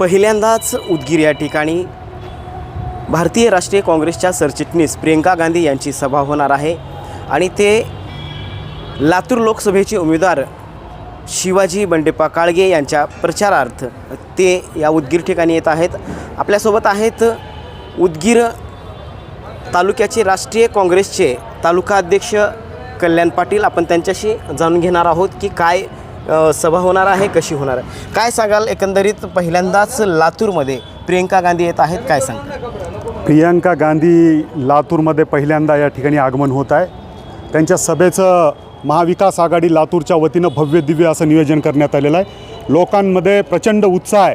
पहिल्यांदाच उदगीर या ठिकाणी भारतीय राष्ट्रीय काँग्रेसच्या सरचिटणीस प्रियंका गांधी यांची सभा होणार आहे. आणि ते लातूर लोकसभेचे उमेदवार शिवाजी बंडेप्पा काळगे यांच्या प्रचारार्थ ते या उदगीर ठिकाणी येत आहेत. आपल्यासोबत आहेत उदगीर तालुक्याचे राष्ट्रीय काँग्रेसचे तालुका अध्यक्ष कल्याण पाटील. आपण त्यांच्याशी जाणून घेणार आहोत की काय सभा होणार आहे कशी होणार आहे? काय सांगाल एकंदरीत पहिल्यांदाच लातूरमध्ये प्रियंका गांधी येत आहेत काय सांगा प्रियंका गांधी लातूरमध्ये पहिल्यांदा या ठिकाणी आगमन होत आहे. त्यांच्या सभेचं महाविकास आघाडी लातूरच्या वतीनं भव्य दिव्य असं नियोजन करण्यात आलेलं आहे. लोकांमध्ये प्रचंड उत्साह आहे.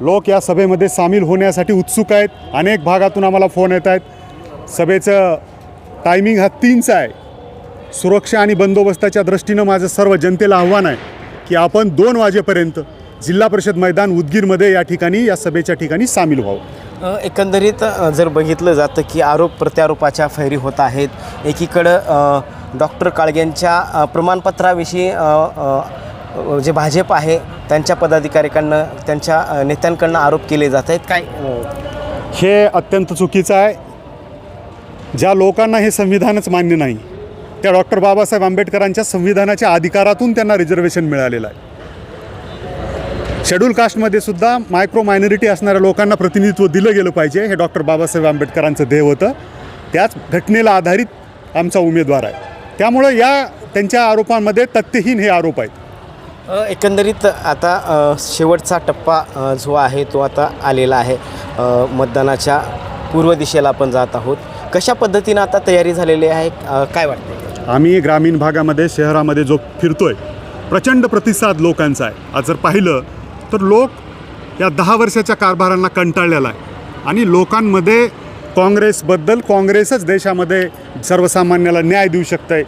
लोक या सभेमध्ये सामील होण्यासाठी उत्सुक आहेत. अनेक भागातून आम्हाला फोन येत आहेत. सभेचं टायमिंग हा तीनचा आहे. सुरक्षा आणि बंदोबस्ताच्या दृष्टीनं माझं सर्व जनतेला आव्हान आहे की आपण दोन वाजेपर्यंत जिल्हा परिषद मैदान उदगीरमध्ये या ठिकाणी या सभेच्या ठिकाणी सामील व्हावं. एकंदरीत जर बघितलं जातं की आरोप प्रत्यारोपाच्या फैरी होत आहेत एकीकडं डॉक्टर काळगेंच्या अ, प्रमाणपत्राविषयी जे भाजप आहे त्यांच्या पदाधिकाऱ्यांकडनं त्यांच्या नेत्यांकडनं आरोप केले जात आहेत. काय? हे अत्यंत चुकीचं आहे. ज्या लोकांना हे संविधानच मान्य नाही त्या डॉक्टर बाबासाहेब आंबेडकरांच्या संविधानाच्या अधिकारातून त्यांना रिझर्वेशन मिळालेलं आहे. शेड्यूल कास्टमध्ये सुद्धा मायक्रो मायनॉरिटी असणाऱ्या लोकांना प्रतिनिधित्व दिलं गेलं पाहिजे हे डॉक्टर बाबासाहेब आंबेडकरांचं ध्येय होतं. त्याच घटनेला आधारित आमचा उमेदवार आहे. त्यामुळं या त्यांच्या आरोपांमध्ये तथ्यहीन हे आरोप आहेत. एकंदरीत आता शेवटचा टप्पा जो आहे तो आता आलेला आहे. मतदानाच्या पूर्व दिशेला आपण जात आहोत. कशा पद्धतीनं आता तयारी झालेली आहे? काय वाटतं आम्ही ग्रामीण भागामध्ये शहरामध्ये जो फिरतोय प्रचंड प्रतिसाद लोकांचा आहे. आज जर पाहिलं तर लोक या दहा वर्षाच्या कारभारांना कंटाळलेला आहे. आणि लोकांमध्ये काँग्रेसबद्दल काँग्रेसच देशामध्ये सर्वसामान्याला न्याय देऊ शकतंय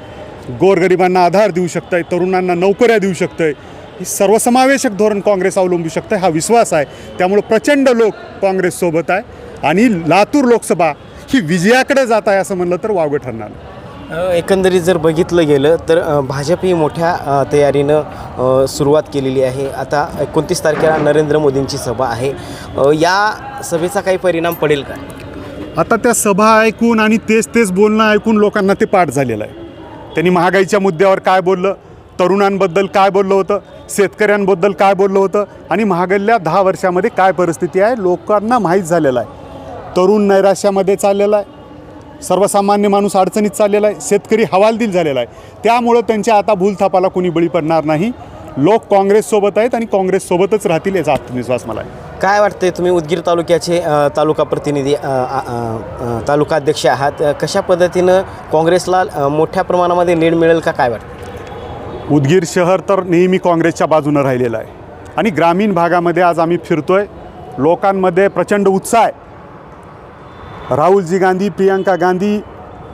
गोरगरिबांना आधार देऊ शकतंय तरुणांना नोकऱ्या देऊ शकतंय. ही सर्वसमावेशक धोरण काँग्रेस अवलंबू शकतं हा विश्वास आहे. त्यामुळं प्रचंड लोक काँग्रेससोबत आहे. आणि लातूर लोकसभा ही विजयाकडे जात आहे असं म्हणलं तर वावगं ठरणार. एकंदरीत जर बघितलं गेलं तर भाजप ही मोठ्या तयारीनं सुरुवात केलेली आहे. आता एकोणतीस तारखेला नरेंद्र मोदींची सभा आहे. या सभेचा काही परिणाम पडेल का? आता त्या सभा ऐकून आणि तेच तेच बोलणं ऐकून लोकांना ते पाठ झालेलं आहे. त्यांनी महागाईच्या मुद्द्यावर काय बोललं तरुणांबद्दल काय बोललं होतं शेतकऱ्यांबद्दल काय बोललं होतं आणि महागल्ल्या दहा वर्षामध्ये काय परिस्थिती आहे लोकांना माहीत झालेलं आहे. तरुण नैराश्यामध्ये चाललेला आहे. सर्वसामान्य माणूस अडचणीत चाललेला आहे. शेतकरी हवालदिल झालेला आहे. त्यामुळं त्यांच्या आता भूलथापाला कुणी बळी पडणार नाही. लोक काँग्रेससोबत आहेत आणि काँग्रेससोबतच राहतील याचा आत्मविश्वास मला आहे. काय वाटते तुम्ही उदगीर तालुक्याचे तालुका प्रतिनिधी तालुका अध्यक्ष आहात. कशा पद्धतीनं काँग्रेसला मोठ्या प्रमाणामध्ये लीड मिळेल का काय वाटतं उदगीर शहर तर नेहमी काँग्रेसच्या बाजूनं राहिलेलं आहे. आणि ग्रामीण भागामध्ये आज आम्ही फिरतोय. लोकांमध्ये प्रचंड उत्साह आहे. राहुलजी गांधी प्रियांका गांधी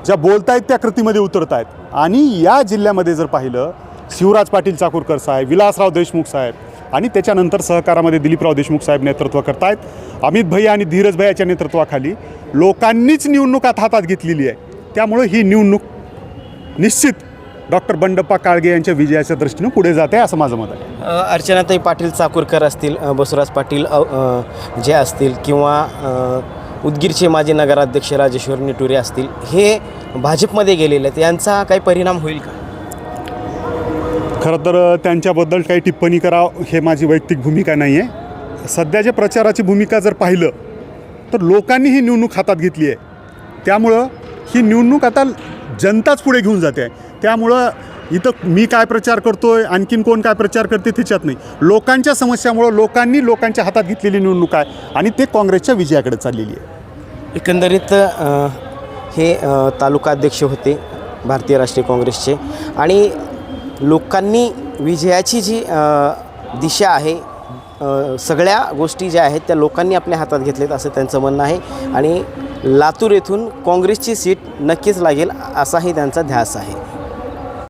ज्या बोलत आहेत त्या कृतीमध्ये उतरत आहेत आणि या जिल्ह्यामध्ये जर पाहिलं शिवराज पाटील चाकूरकर साहेब विलासराव देशमुख साहेब आणि त्याच्यानंतर सहकारामध्ये दिलीपराव देशमुख साहेब नेतृत्व करतायत अमित भैया आणि धीरज भैयाच्या नेतृत्वाखाली लोकांनीच निवडणुकात हातात घेतलेली आहे. त्यामुळं ही निवडणूक निश्चित डॉक्टर बंडप्पा काळगे यांच्या विजयाच्या दृष्टीनं पुढे जाते असं माझं मत आहे. अर्चनाताई पाटील चाकूरकर असतील बसवराज पाटील जे असतील किंवा उदगीरचे माजी नगराध्यक्ष राजेश्वर निटुरे असतील हे भाजपमध्ये गेलेले आहेत यांचा काही परिणाम होईल का? खरं तर त्यांच्याबद्दल काही टिप्पणी करावं हे माझी वैयक्तिक भूमिका नाही आहे सध्याच्या प्रचाराची भूमिका जर पाहिलं तर लोकांनी ही निवडणूक हातात घेतली आहे. त्यामुळं ही निवडणूक आता जनताच पुढे घेऊन जाते. आहे त्यामुळं इथं मी काय प्रचार करतो आहे आणखीन कोण काय प्रचार करते त्याच्यात नाही. लोकांच्या समस्यामुळं लोकांनी लोकांच्या हातात घेतलेली निवडणूक आहे आणि ते काँग्रेसच्या विजयाकडे चाललेली आहे. एकंदरीत हे तालुका अध्यक्ष होते भारतीय राष्ट्रीय काँग्रेसचे. आणि लोकांनी विजयाची जी दिशा आहे सगळ्या गोष्टी ज्या आहेत त्या लोकांनी आपल्या हातात घेतलेत असं त्यांचं म्हणणं आहे. आणि लातूर येथून काँग्रेसची सीट नक्कीच लागेल असाही त्यांचा ध्यास आहे.